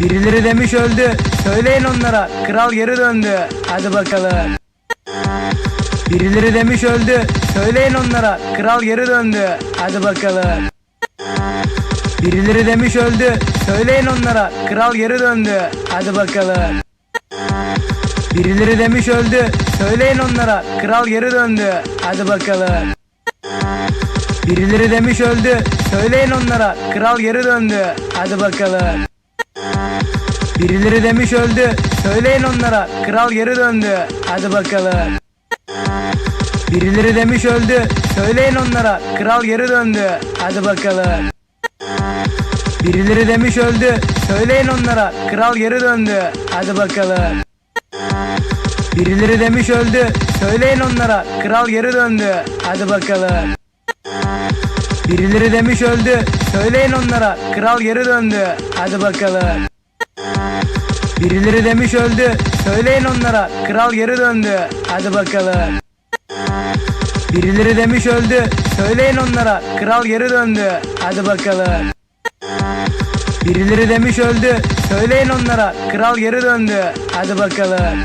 Birileri demiş öldü. Söyleyin onlara. Kral geri döndü. Hadi bakalım. Birileri demiş öldü. Söyleyin onlara. Kral geri döndü. Hadi bakalım. Birileri demiş öldü. Söyleyin onlara. Kral geri döndü. Hadi bakalım. Birileri demiş öldü. Söyleyin onlara. Kral geri döndü. Hadi bakalım. Birileri demiş öldü. Söyleyin onlara. Kral geri döndü. Hadi bakalım. Birileri demiş öldü. Söyleyin onlara. Kral geri döndü. Hadi bakalım. Birileri demiş öldü. Söyleyin onlara. Kral geri döndü. Hadi bakalım. Birileri demiş öldü. Söyleyin onlara. Kral geri döndü. Hadi bakalım. Birileri demiş öldü. Söyleyin onlara. Kral geri döndü. Hadi bakalım. Birileri demiş öldü. Söyleyin onlara. Kral geri döndü. Hadi bakalım. Birileri demiş öldü. Söyleyin onlara. Kral geri döndü. Hadi bakalım. Birileri demiş öldü. Söyleyin onlara. Kral geri döndü. Hadi bakalım. Birileri demiş öldü. Söyleyin onlara. Kral geri döndü. Hadi bakalım.